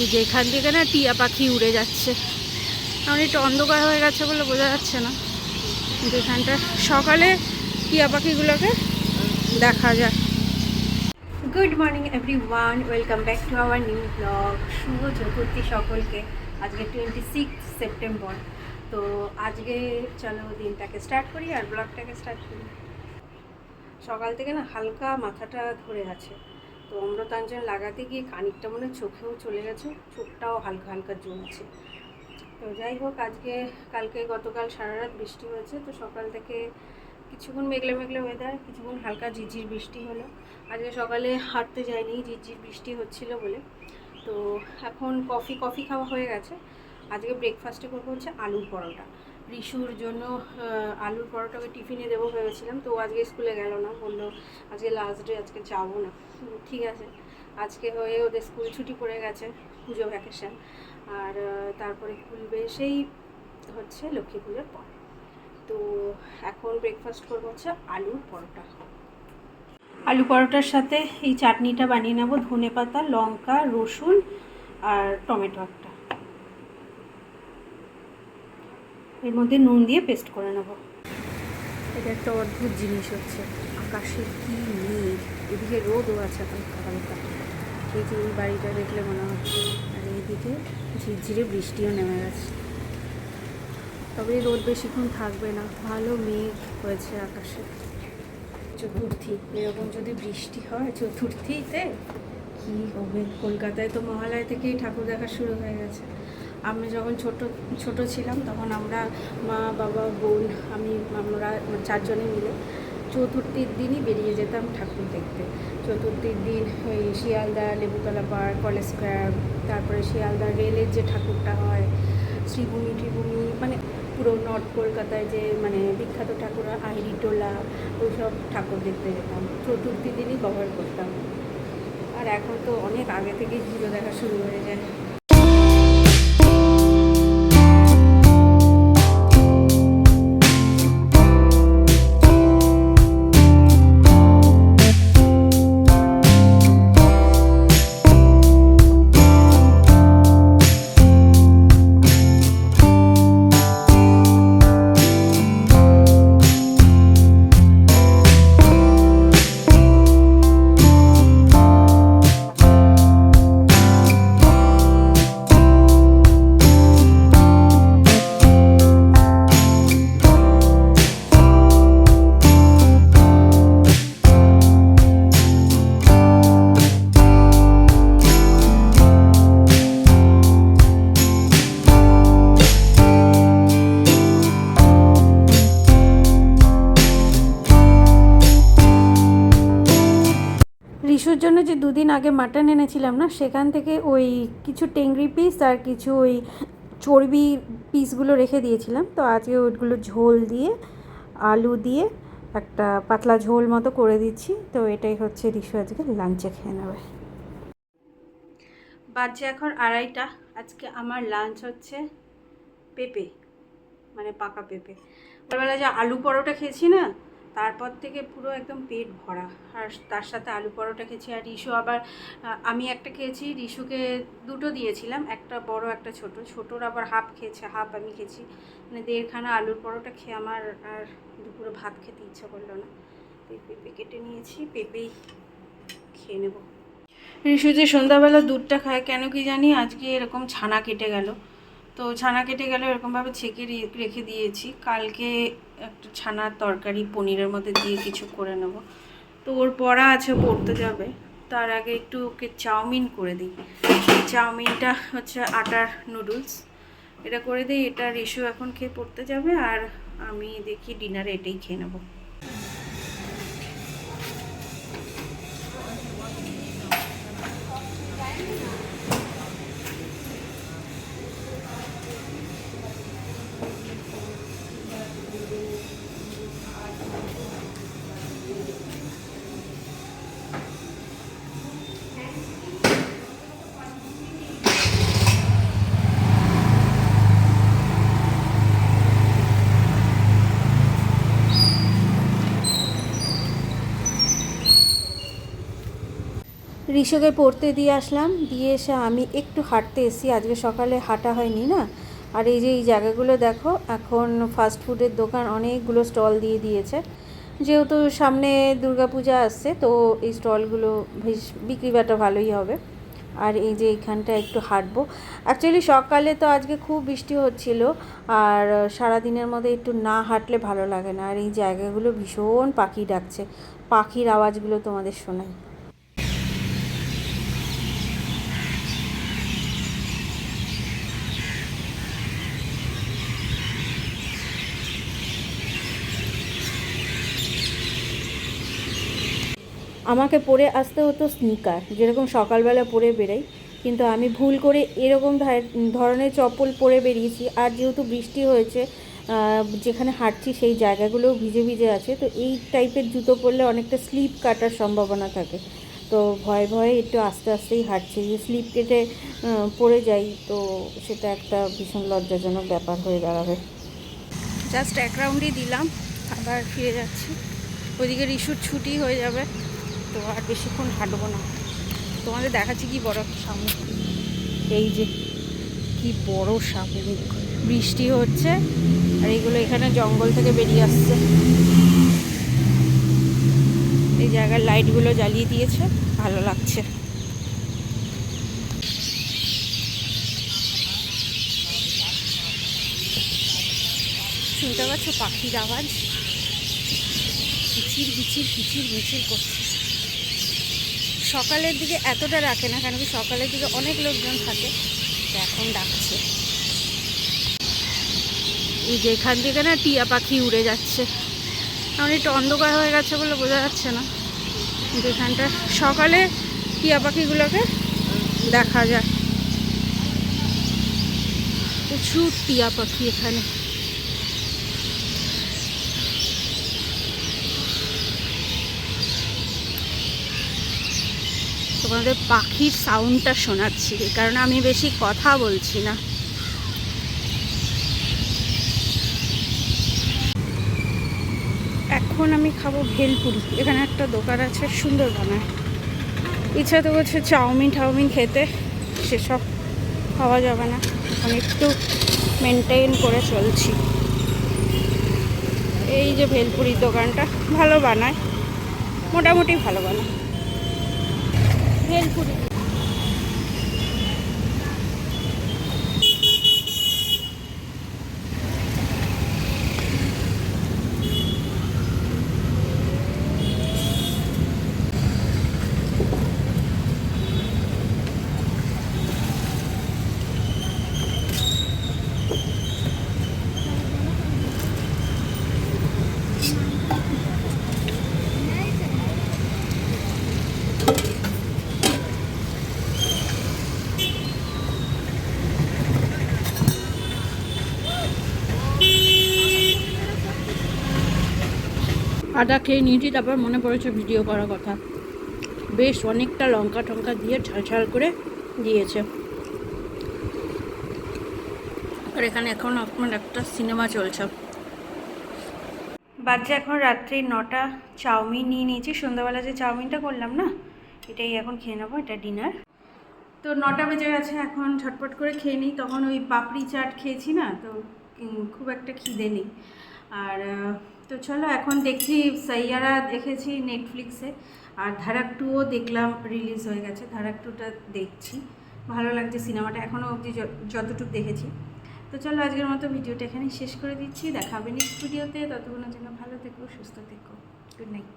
এই যে এখান থেকে না টিয়া পাখি উড়ে যাচ্ছে। আমার একটু অন্ধকার হয়ে গেছে বলে বোঝা যাচ্ছে না। কিন্তু এখানটা সকালে টিয়া পাখিগুলোকে দেখা যায়। Good morning everyone welcome back to our new blog শুভ চতুর্থী সকলকে। আজকে টোয়েন্টি সিক্স সেপ্টেম্বর তো আজকে চলো দিনটাকে স্টার্ট করি আর ব্লগটাকে স্টার্ট করি। সকাল থেকে না হালকা মাথাটা ধরে আছে। তো অম্রতাঞ্জন লাগাতে গিয়ে খানিকটা মনে চোখেও চলে গেছে, চোখটাও হালকা হালকা জ্বলছে। তো যাই হোক, আজকে, কালকে গতকাল সারা রাত বৃষ্টি হয়েছে, তো সকাল থেকে কিছুক্ষণ মেঘলে মেঘলে ওয়েদার কিছুক্ষণ হালকা ঝিরঝির বৃষ্টি হলো। আজকে সকালে হাঁটতে যাইনি, ঝিরঝির বৃষ্টি হচ্ছিল বলে। তো এখন কফি কফি খাওয়া হয়ে গেছে। আজকে ব্রেকফাস্টে করব হচ্ছে আলুর পরোটা। রিশুর জন্য আলুর পরোটাকে টিফিনে দেবো ভেবেছিলাম, তো আজকে স্কুলে গেল না, বলল আজকে লাস্ট ডে আজকে যাব না। ঠিক আছে। আজকে হয়ে ওদের স্কুল ছুটি পড়ে গেছে, পুজো ভ্যাকেশন আর তারপরে খুলবে সেই হচ্ছে লক্ষ্মী পুজোর পর। তো এখন ব্রেকফাস্ট করব হচ্ছে আলুর পরোটা। আলু পরোটার সাথে এই চাটনিটা বানিয়ে নেব ধনে পাতা লঙ্কা, রসুন আর টমেটো একটা। এর মধ্যে নুন দিয়ে পেস্ট করে নেব। এটা একটা অদ্ভুত জিনিস হচ্ছে। আকাশে কি মেঘ? এদিকে রোদও আছে এখন হালকা এই যে এই বাড়িটা দেখলে মনে হচ্ছে। আর এইদিকে ঝিরঝিরে বৃষ্টিও নেমে গেছে। তবে এই রোদ বেশিক্ষণ থাকবে না। ভালো মেঘ হয়েছে আকাশে। চতুর্থী, এরকম যদি বৃষ্টি হয় চতুর্থীতে, কি হবে? কলকাতায় তো মহালয় থেকেই ঠাকুর দেখা শুরু হয়ে গেছে। আমি যখন ছোট ছোট ছিলাম তখন আমরা মা, বাবা, বোন, আমি, আমরা চারজনে মিলে চতুর্থীর দিনই বেরিয়ে যেতাম ঠাকুর দেখতে। চতুর্থীর দিন ওই Sealdah Lebutala park, college square, তারপরে শিয়ালদা রেলের যে ঠাকুরটা হয়, শ্রীভূমি ট্রিভূমি মানে পুরো নর্থ কলকাতায় যে মানে বিখ্যাত ঠাকুর আহিরিটোলা ওইসব ঠাকুর দেখতে যেতাম। চতুর্থী দিনই কভার করতাম। আর এখন তো অনেক আগে থেকেই পুজো দেখা শুরু হয়ে যায়। রিশুর জন্য যে দুদিন আগে মাটন এনেছিলাম না, সেখান থেকে ওই কিছু টেংরি পিস আর কিছু ওই চর্বি পিসগুলো রেখে দিয়েছিলাম। তো আজকে ওইগুলো ঝোল দিয়ে, আলু দিয়ে একটা পাতলা ঝোল মতো করে দিচ্ছি। তো এটাই হচ্ছে রিসু আজকে লাঞ্চে খেয়ে নেবে। বাজছে এখন আড়াইটা। আজকে আমার লাঞ্চ হচ্ছে পেঁপে মানে পাকা পেঁপে। সকালবেলা যে আলু পরোটা খেয়েছি না তারপর থেকে পুরো একদম পেট ভরা। আর তার সাথে আলু পরোটা খেয়েছি, আর রিশু আবার আমি একটা খেয়েছি, রিশুকে দুটো দিয়েছিলাম, একটা বড়, একটা ছোট। ছোটোর আবার হাফ খেয়েছে, হাফ আমি খেয়েছি। মানে দেড়খানা আলুর পরোটা খেয়ে আমার আর দুপুরে ভাত খেতে ইচ্ছা করল না। পেঁপে কেটে নিয়েছি, পেঁপেই খেয়ে নেব। রিশু যে সন্ধ্যাবেলা দুধটা খায়, কেন কি জানি আজকে এরকম ছানা কেটে গেল। তো ছানা কেটে গেলে, এরকমভাবে ছেঁকে রেখে দিয়েছি। কালকে একটা ছানার তরকারি পনিরের মধ্যে দিয়ে কিছু করে নেব। তো ওর পড়া আছে পড়তে যাবে। তার আগে একটু ওকে চাউমিন করে দিই। চাউমিনটা হচ্ছে আটার নুডলস। এটা করে দিই, এটা রিশু এখন খেয়ে পড়তে যাবে। আর আমি দেখি ডিনারে এটাই খেয়ে নেব। ঋষকে পড়তে দিয়ে আসলাম, দিয়ে এসে আমি একটু হাঁটতে এসেছি। আজকে সকালে হাঁটা হয়নি না? আর এই যে এই জায়গাগুলো দেখো, এখন ফাস্ট ফুডের দোকান অনেকগুলো স্টল দিয়ে দিয়েছে। যেহেতু সামনে দুর্গাপূজা আসছে, তো এই স্টলগুলো বেশ বিক্রি বাটা ভালোই হবে। আর এই যে এইখানটা একটু হাঁটবো। অ্যাকচুয়ালি সকালে তো আজকে খুব বৃষ্টি হচ্ছিল, আর সারা দিনের মধ্যে একটু না হাঁটলে ভালো লাগে না। আর এই জায়গাগুলো ভীষণ পাখি ডাকছে। পাখির আওয়াজগুলো তোমাদের শোনাই। আমাকে পরে আসতে হতো স্নিকার যেরকম সকালবেলা পরে বেরাই। কিন্তু আমি ভুল করে এরকম ধরনের চপ্পল পরে বেরিয়েছি। আর যেহেতু বৃষ্টি হয়েছে যেখানে হাঁটছি সেই জায়গাগুলোও ভিজে ভিজে আছে। তো এই টাইপের জুতো পরলে অনেকটা স্লিপ কাটার সম্ভাবনা থাকে। তো ভয়ে ভয়ে একটু আস্তে আস্তেই হাঁটছি। যে স্লিপ কেটে পড়ে যাই, তো সেটা একটা ভীষণ লজ্জাজনক ব্যাপার হয়ে দাঁড়াবে। জাস্ট এক রাউন্ডই দিলাম, আবার ফিরে যাচ্ছি। ওইদিকে রিসুর ছুটি হয়ে যাবে। তো আর বেশিক্ষণ হাঁটবো না। তোমাদের দেখাচ্ছি কি বড় একটা শামুক। এই যে, কি বড় শামুক। বৃষ্টি হচ্ছে, আর এইগুলো এখানে জঙ্গল থেকে বেরিয়ে আসছে। এই জায়গার লাইটগুলো জ্বালিয়ে দিয়েছে, ভালো লাগছে। শুনতে পাচ্ছ পাখির আওয়াজ? কিচির বিচির কিচির মিচির করছে। সকালের দিকে এতটা রাখে না, কেন কি সকালের দিকে অনেক লোকজন থাকে এখন ডাকছে। এই যে এখান থেকে না টিয়া পাখি উড়ে যাচ্ছে। কারণ একটু অন্ধকার হয়ে গেছে বলে বোঝা যাচ্ছে না। কিন্তু এখানটা সকালে টিয়া পাখিগুলোকে দেখা যায়। প্রচুর টিয়া পাখি এখানে। তোমাদের পাখির সাউন্ডটা শোনাচ্ছি কারণ আমি বেশি কথা বলছি না। এখন আমি খাব ভেলপুরি, এখানে একটা দোকান আছে সুন্দর বানায় ইচ্ছা তো করছে চাউমিন টাউমিন খেতে, সেসব খাওয়া যাবে না, এখন একটু মেনটেন করে চলছি। এই যে ভেলপুরির দোকানটা, ভালো বানায়, মোটামুটি ভালো বানায়। ভেলপুরি আদা খেয়ে নিয়েছি, তারপর মনে পড়েছে ভিডিও করার কথা। বেশ অনেকটা লঙ্কা টঙ্কা দিয়ে ঝাল ঝাল করে দিয়েছে। আর এখানে এখন আপনার একটা সিনেমা চলছে। বাজছে এখন রাত্রি নটা, চাউমিন নিয়ে নিয়েছি। সন্ধ্যাবেলা যে চাউমিনটা করলাম না, এটাই এখন খেয়ে নেব, এটা ডিনার। তো নটা বেজে গেছে, এখন ঝটপট করে খেয়ে নিই। তখন ওই পাপড়ি চাট খেয়েছি না, তো খুব একটা খিদে নেই। আর তো চলো এখন দেখছি সাইয়ারা দেখেছি নেটফ্লিক্সে আর ধারাক টুও দেখলাম রিলিজ হয়ে গেছে। ধারাক টুটা দেখছি। ভালো লাগছে সিনেমাটা এখনও অবধি যতটুকু দেখেছি। তো চলো আজকের মতো ভিডিওটা এখানেই শেষ করে দিচ্ছি। দেখা হবে নেক্সট ভিডিওতে ততক্ষণের জন্য ভালো থেকো, সুস্থ থেকো। Good night